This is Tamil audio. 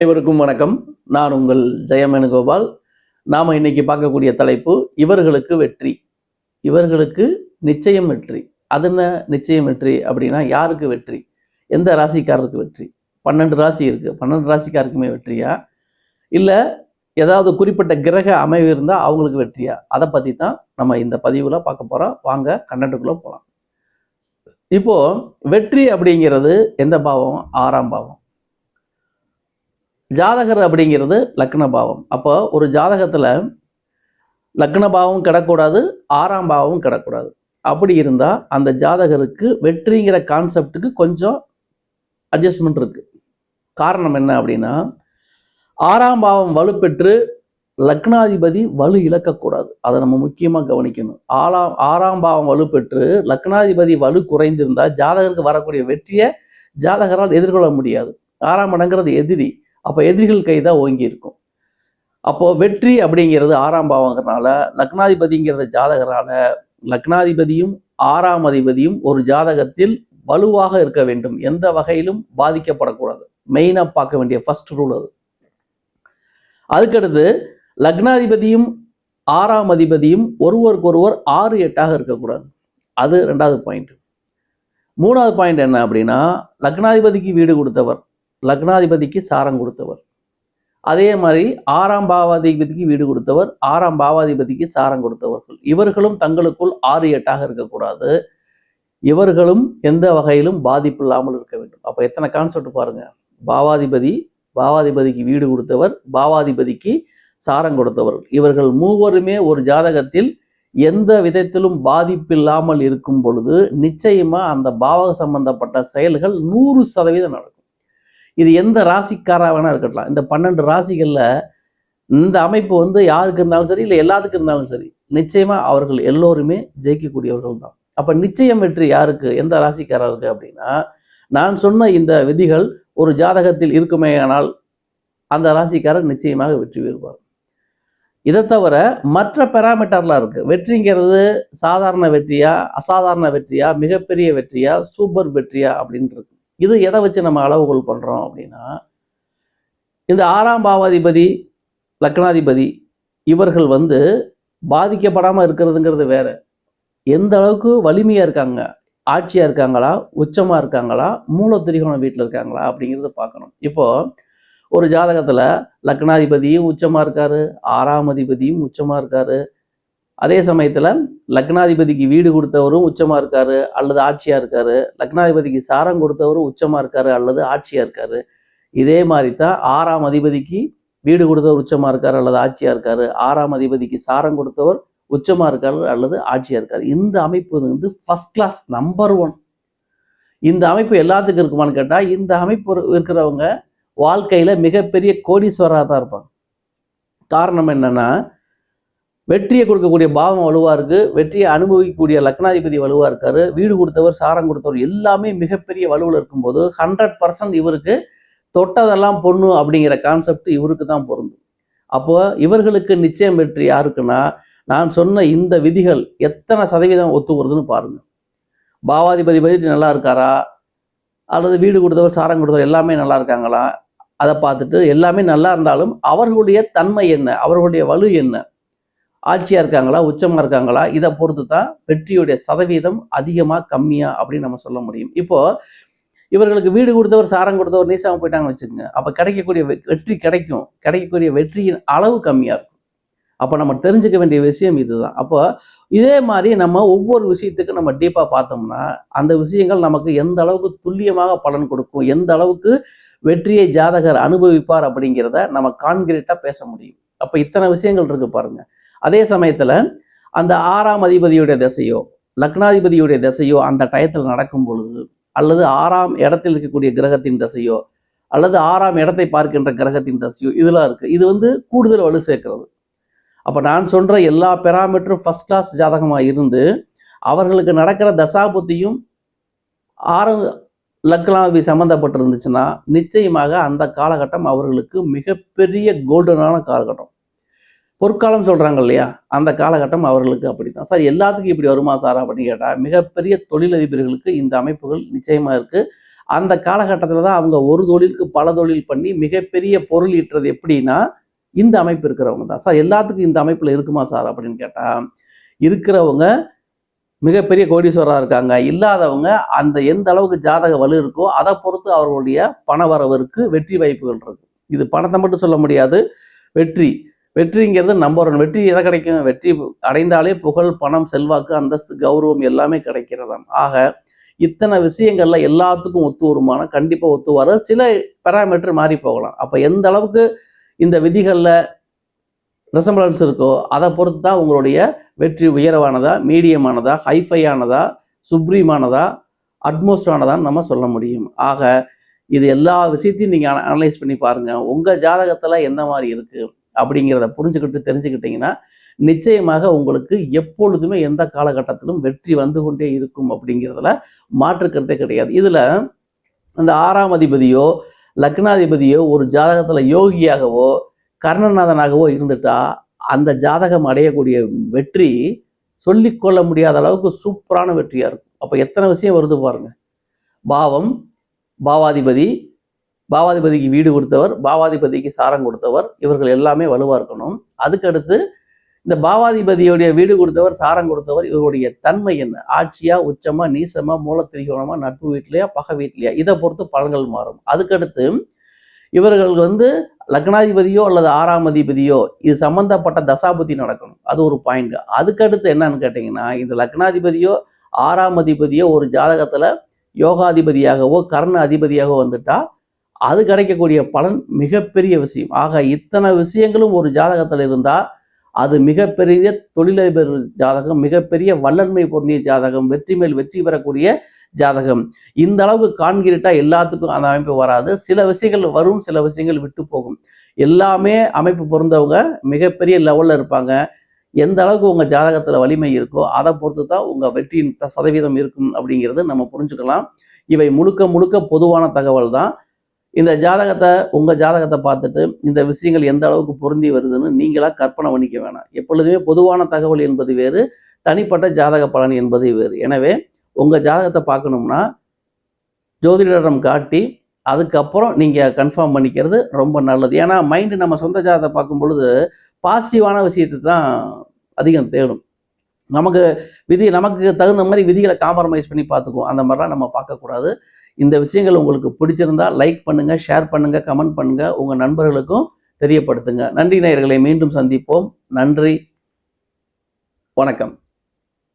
அனைவருக்கும் வணக்கம். நான் உங்கள் ஜெயமேனுகோபால். நாம் இன்னைக்கு பார்க்கக்கூடிய தலைப்பு இவர்களுக்கு வெற்றி. இவர்களுக்கு நிச்சயம் வெற்றி. அது என்ன நிச்சயம் வெற்றி அப்படின்னா யாருக்கு வெற்றி? எந்த ராசிக்காரருக்கு வெற்றி? பன்னெண்டு ராசி இருக்குது பன்னெண்டு ராசிக்காருக்குமே வெற்றியா? இல்லை ஏதாவது குறிப்பிட்ட கிரக அமைவு இருந்தால் அவங்களுக்கு வெற்றியா? அதை பற்றி தான் நம்ம இந்த பதிவில் பார்க்க போகிறோம் வாங்க கண்டென்ட்டுக்குள்ளே போகலாம் இப்போது வெற்றி அப்படிங்கிறது எந்த பாவம்? ஆறாம் பாவம். ஜாதகர் அப்படிங்கிறது லக்ன பாவம். அப்போ ஒரு ஜாதகத்தில் லக்ன பாவம் கிடக்கூடாது ஆறாம் பாவமும் கிடக்கூடாது. அப்படி இருந்தால் அந்த ஜாதகருக்கு வெற்றிங்கிற கான்செப்டுக்கு கொஞ்சம் அட்ஜஸ்ட்மெண்ட் இருக்குது காரணம் என்ன அப்படின்னா ஆறாம் பாவம் வலுப்பெற்று லக்னாதிபதி வலு இழக்கக்கூடாது. அதை நம்ம முக்கியமாக கவனிக்கணும். ஆறாம் ஆறாம் பாவம் வலுப்பெற்று லக்னாதிபதி வலு குறைந்திருந்தால் ஜாதகருக்கு வரக்கூடிய வெற்றியை ஜாதகரால் எதிர்கொள்ள முடியாது. ஆறாம் இடங்கிறது எதிரி. அப்போ எதிரிகள் கை தான் ஓங்கி இருக்கும். அப்போ வெற்றி அப்படிங்கிறது ஆறாம் பாவங்கிறனால லக்னாதிபதிங்கிறது ஜாதகரால லக்னாதிபதியும் ஆறாம் அதிபதியும் ஒரு ஜாதகத்தில் வலுவாக இருக்க வேண்டும். எந்த வகையிலும் பாதிக்கப்படக்கூடாது. மெயினாக பார்க்க வேண்டிய ஃபர்ஸ்ட் ரூல் அது. அதுக்கடுத்து லக்னாதிபதியும் ஆறாம் அதிபதியும் ஒருவருக்கொருவர் ஆறு எட்டாக இருக்கக்கூடாது. அது ரெண்டாவது பாயிண்ட் மூணாவது பாயிண்ட் என்ன அப்படின்னா லக்னாதிபதிக்கு வீடு கொடுத்தவர். லக்னாதிபதிக்கு சாரம் கொடுத்தவர். அதே மாதிரி ஆறாம் பாவாதிபதிக்கு வீடு கொடுத்தவர் ஆறாம் பாவாதிபதிக்கு சாரம் கொடுத்தவர்கள். இவர்களும் தங்களுக்குள் ஆறு எட்டாக இருக்கக்கூடாது. இவர்களும் எந்த வகையிலும் பாதிப்பு இல்லாமல் இருக்க வேண்டும். அப்போ எத்தனை கான்செப்ட் பாருங்க. பாவாதிபதி பாவாதிபதிக்கு வீடு கொடுத்தவர் பாவாதிபதிக்கு சாரம் கொடுத்தவர் இவர்கள் மூவருமே ஒரு ஜாதகத்தில் எந்த விதத்திலும் பாதிப்பில்லாமல் இருக்கும் பொழுது நிச்சயமா அந்த பாவக சம்பந்தப்பட்ட செயல்கள் நூறு சதவீதம் நடக்கும். இது எந்த ராசிக்காராக வேணா இருக்கட்டும் இந்த பன்னெண்டு ராசிகளில் இந்த அமைப்பு வந்து யாருக்கு இருந்தாலும் சரி இல்லை எல்லாத்துக்கும் இருந்தாலும் சரி நிச்சயமாக அவர்கள் எல்லோருமே ஜெயிக்கக்கூடியவர்கள் தான். அப்போ நிச்சயம் வெற்றி யாருக்கு எந்த ராசிக்காரருக்கு அப்படின்னா நான் சொன்ன இந்த விதிகள் ஒரு ஜாதகத்தில் இருக்குமே ஆனால் அந்த ராசிக்காரர் நிச்சயமாக வெற்றி பெறுவார். இதை தவிர மற்ற பெராமீட்டர்லாம் இருக்குது வெற்றிங்கிறது சாதாரண வெற்றியா அசாதாரண வெற்றியா மிகப்பெரிய வெற்றியா சூப்பர் வெற்றியா அப்படின்னு இருக்கு இது எதை வச்சு நம்ம அளவுகோல் பண்ணுறோம் அப்படின்னா இந்த ஆறாம் பாவாதிபதி லக்னாதிபதி இவர்கள் வந்து பாதிக்கப்படாமல் இருக்கிறதுங்கிறது வேற. எந்த அளவுக்கு வலிமையாக இருக்காங்க ஆட்சியாக இருக்காங்களா உச்சமாக இருக்காங்களா மூலத்திரிகோணம் வீட்டில் இருக்காங்களா அப்படிங்கிறத பார்க்கணும். இப்போது ஒரு ஜாதகத்தில் லக்னாதிபதியும் உச்சமாக இருக்காரு ஆறாம் அதிபதியும் உச்சமாக இருக்காரு அதே சமயத்தில் லக்னாதிபதிக்கு வீடு கொடுத்தவரும் உச்சமாக இருக்காரு அல்லது ஆட்சியாக இருக்காரு. லக்னாதிபதிக்கு சாரம் கொடுத்தவரும் உச்சமாக இருக்காரு அல்லது ஆட்சியாக இருக்காரு. இதே மாதிரி தான் ஆறாம் அதிபதிக்கு வீடு கொடுத்தவர் உச்சமாக இருக்காரு அல்லது ஆட்சியாக இருக்காரு. ஆறாம் அதிபதிக்கு சாரம் கொடுத்தவர் உச்சமாக இருக்காரு அல்லது ஆட்சியாக இருக்காரு. இந்த அமைப்பு வந்து ஃபர்ஸ்ட் கிளாஸ் நம்பர் ஒன் இந்த அமைப்பு எல்லாத்துக்கும் இருக்குமான்னு கேட்டால் இந்த அமைப்பு இருக்கிறவங்க வாழ்க்கையில் மிகப்பெரிய கோடீஸ்வராக தான் இருப்பாங்க. காரணம் என்னென்னா வெற்றியை கொடுக்கக்கூடிய பாவம் வலுவாக இருக்குது வெற்றியை அனுபவிக்கக்கூடிய லக்னாதிபதி வலுவாக இருக்காரு. வீடு கொடுத்தவர் சாரம் கொடுத்தவர் எல்லாமே மிகப்பெரிய வலுவில் இருக்கும்போது ஹண்ட்ரட் பர்சன்ட் இவருக்கு தொட்டதெல்லாம் பொண்ணு அப்படிங்கிற கான்செப்ட் இவருக்கு தான் பொருந்தும். அப்போ இவர்களுக்கு நிச்சயம் வெற்றி யாருக்குன்னா நான் சொன்ன இந்த விதிகள் எத்தனை சதவீதம் ஒத்து வருதுன்னு பாருங்க. பாவாதிபதி பதி நல்லா இருக்காரா? அல்லது வீடு கொடுத்தவர் சாரம் கொடுத்தவர் எல்லாமே நல்லா இருக்காங்களா? அதை பார்த்துட்டு எல்லாமே நல்லா இருந்தாலும் அவர்களுடைய தன்மை என்ன? அவர்களுடைய வலு என்ன? ஆட்சியாக இருக்காங்களா உச்சமா இருக்காங்களா இதை பொறுத்து தான் வெற்றியுடைய சதவீதம் அதிகமா கம்மியா அப்படின்னு நம்ம சொல்ல முடியும். இப்போ இவர்களுக்கு வீடு கொடுத்தவர் சாரம் கொடுத்தவர் நீசாமல் போயிட்டாங்கன்னு வச்சுக்கோங்க. அப்ப கிடைக்கக்கூடிய வெ- வெற்றி கிடைக்கும். கிடைக்கக்கூடிய வெற்றியின் அளவு கம்மியாக இருக்கும். அப்போ நம்ம தெரிஞ்சுக்க வேண்டிய விஷயம் இதுதான். அப்போ இதே மாதிரி நம்ம ஒவ்வொரு விஷயத்துக்கு நம்ம டீப்பாக பார்த்தோம்னா அந்த விஷயங்கள் நமக்கு எந்த அளவுக்கு துல்லியமாக பலன் கொடுக்கும் எந்த அளவுக்கு வெற்றியை ஜாதகர் அனுபவிப்பார் அப்படிங்கிறத நம்ம கான்கிரீட்டாக பேச முடியும். அப்போ இத்தனை விஷயங்கள் இருக்கு பாருங்க. அதே சமயத்தில் அந்த ஆறாம் அதிபதியுடைய திசையோ லக்னாதிபதியுடைய திசையோ அந்த டயத்தில் நடக்கும் பொழுது அல்லது ஆறாம் இடத்தில் இருக்கக்கூடிய கிரகத்தின் திசையோ அல்லது ஆறாம் இடத்தை பார்க்கின்ற கிரகத்தின் திசையோ இதெல்லாம் இருக்குது இது வந்து கூடுதல் வலு சேர்க்கிறது. அப்போ நான் சொல்கிற எல்லா பெராமீட்டரும் ஃபர்ஸ்ட் கிளாஸ் ஜாதகமாக இருந்து அவர்களுக்கு நடக்கிற தசாபுத்தியும் ஆறாம் லக்னாவி சம்மந்தப்பட்டிருந்துச்சுன்னா நிச்சயமாக அந்த காலகட்டம் அவர்களுக்கு மிகப்பெரிய கோல்டனான காலகட்டம். பொற்காலம் சொல்கிறாங்க இல்லையா? அந்த காலகட்டம் அவர்களுக்கு அப்படி தான் சார் எல்லாத்துக்கும் இப்படி வருமா சார் அப்படின்னு கேட்டால் மிகப்பெரிய தொழிலதிபர்களுக்கு இந்த அமைப்புகள் நிச்சயமாக இருக்குது அந்த காலகட்டத்தில் தான் அவங்க ஒரு தொழிலுக்கு பல தொழில் பண்ணி மிகப்பெரிய பொருள் ஈட்டுறது எப்படின்னா இந்த அமைப்பு இருக்கிறவங்க தான். சார் எல்லாத்துக்கும் இந்த அமைப்பில் இருக்குமா சார் அப்படின்னு கேட்டால் இருக்கிறவங்க மிகப்பெரிய கோடீஸ்வரராக இருக்காங்க. இல்லாதவங்க அந்த எந்த அளவுக்கு ஜாதக வலு இருக்கோ அதை பொறுத்து அவர்களுடைய பணவரவிற்கு வெற்றி வாய்ப்புகள் இருக்குது இது பணத்தை மட்டும் சொல்ல முடியாது. வெற்றி வெற்றிங்கிறது நம்பர் ஒன் வெற்றி எதை கிடைக்கும்? வெற்றி அடைந்தாலே புகழ் பணம் செல்வாக்கு அந்தஸ்து கௌரவம் எல்லாமே கிடைக்கிறதாம். ஆக இத்தனை விஷயங்கள்ல எல்லாத்துக்கும் ஒத்து வருமான? கண்டிப்பாக ஒத்து வர சில பேராமீட்டர் மாறி போகலாம். அப்போ எந்த அளவுக்கு இந்த விதிகளில் ரெசம்பலன்ஸ் இருக்கோ அதை பொறுத்து தான் உங்களுடைய வெற்றி உயரவானதா மீடியமானதா ஹைஃபையானதா சுப்ரீமானதா அட்மோஸ்ட் ஆனதான்னு நம்ம சொல்ல முடியும். ஆக இது எல்லா விஷயத்தையும் நீங்கள் அனலைஸ் பண்ணி பாருங்கள் உங்கள் ஜாதகத்தில் எந்த மாதிரி இருக்குது அப்படிங்கிறத புரிஞ்சுக்கிட்டு தெரிஞ்சுக்கிட்டிங்கன்னா நிச்சயமாக உங்களுக்கு எப்பொழுதுமே எந்த காலகட்டத்திலும் வெற்றி வந்து கொண்டே இருக்கும் அப்படிங்கிறதுல மாற்றுக்கிறதே கிடையாது. இதில் அந்த ஆறாம் அதிபதியோ லக்னாதிபதியோ ஒரு ஜாதகத்தில் யோகியாகவோ கர்ணநாதனாகவோ இருந்துட்டா அந்த ஜாதகம் அடையக்கூடிய வெற்றி சொல்லிக்கொள்ள முடியாத அளவுக்கு சூப்பரான வெற்றியாக இருக்கும். அப்போ எத்தனை விஷயம் வருது பாருங்கள் பாவம் பாவாதிபதி பாவாதிபதிக்கு வீடு கொடுத்தவர் பாவாதிபதிக்கு சாரம் கொடுத்தவர் இவர்கள் எல்லாமே வலுவாக இருக்கணும். அதுக்கடுத்து இந்த பாவாதிபதியுடைய வீடு கொடுத்தவர் சாரம் கொடுத்தவர் இவருடைய தன்மை என்ன? ஆட்சியா உச்சமா நீசமா மூலத்திரிகோணமா நட்பு வீட்லையா பகை வீட்லையா இதை பொறுத்து பலன்கள் மாறும். அதுக்கடுத்து இவர்கள் வந்து லக்னாதிபதியோ அல்லது ஆறாம் அதிபதியோ இது சம்பந்தப்பட்ட தசாபுத்தி நடக்கணும். அது ஒரு பாயிண்ட் அதுக்கடுத்து என்னன்னு கேட்டிங்கன்னா இந்த லக்னாதிபதியோ ஆறாம் அதிபதியோ ஒரு ஜாதகத்தில் யோகாதிபதியாகவோ கர்ண அதிபதியாகவோ வந்துட்டா அது கிடைக்கக்கூடிய பலன் மிகப்பெரிய விஷயம். ஆக இத்தனை விஷயங்களும் ஒரு ஜாதகத்தில் இருந்தால் அது மிகப்பெரிய தொழிலதிபர் ஜாதகம் மிகப்பெரிய வல்லன்மை பொருந்திய ஜாதகம் வெற்றி மேல் வெற்றி பெறக்கூடிய ஜாதகம். இந்த அளவுக்கு கான்கிரீட்டாக எல்லாத்துக்கும் அந்த அமைப்பு வராது. சில விஷயங்கள் வரும் சில விஷயங்கள் விட்டு போகும். எல்லாமே அமைப்பு பொருந்தவங்க மிகப்பெரிய லெவலில் இருப்பாங்க. எந்த அளவுக்கு உங்கள் ஜாதகத்தில் வலிமை இருக்கோ அதை பொறுத்து தான் உங்கள் வெற்றியின் த- சதவீதம் இருக்கும் அப்படிங்கிறது நம்ம புரிஞ்சுக்கலாம். இவை முழுக்க முழுக்க பொதுவான தகவல் தான் இந்த ஜாதகத்தை உங்கள் ஜாதகத்தை பார்த்துட்டு இந்த விஷயங்கள் எந்த அளவுக்கு பொருந்தி வருதுன்னு நீங்களாக கற்பனை பண்ணிக்க வேணாம். எப்பொழுதுமே பொதுவான தகவல் என்பது வேறு தனிப்பட்ட ஜாதக பலன் என்பது வேறு. எனவே உங்கள் ஜாதகத்தை பார்க்கணும்னா ஜோதிடரிடம் காட்டி அதுக்கப்புறம் நீங்கள் கன்ஃபார்ம் பண்ணிக்கிறது ரொம்ப நல்லது. ஏன்னா மைண்டு நம்ம சொந்த ஜாதகத்தை பார்க்கும் பொழுது பாசிட்டிவான விஷயத்தை தான் அதிகம் தேடும். நமக்கு விதி நமக்கு தகுந்த மாதிரி விதிகளை காம்ப்ரமைஸ் பண்ணி பார்த்துக்குவோம். அந்த மாதிரிலாம் நம்ம பார்க்கக்கூடாது. இந்த விஷயங்கள் உங்களுக்கு பிடிச்சிருந்தா லைக் பண்ணுங்கள் ஷேர் பண்ணுங்கள் கமெண்ட் பண்ணுங்கள் உங்கள் நண்பர்களுக்கும் தெரியப்படுத்துங்க. நன்றி நேயர்களை மீண்டும் சந்திப்போம். நன்றி. வணக்கம்.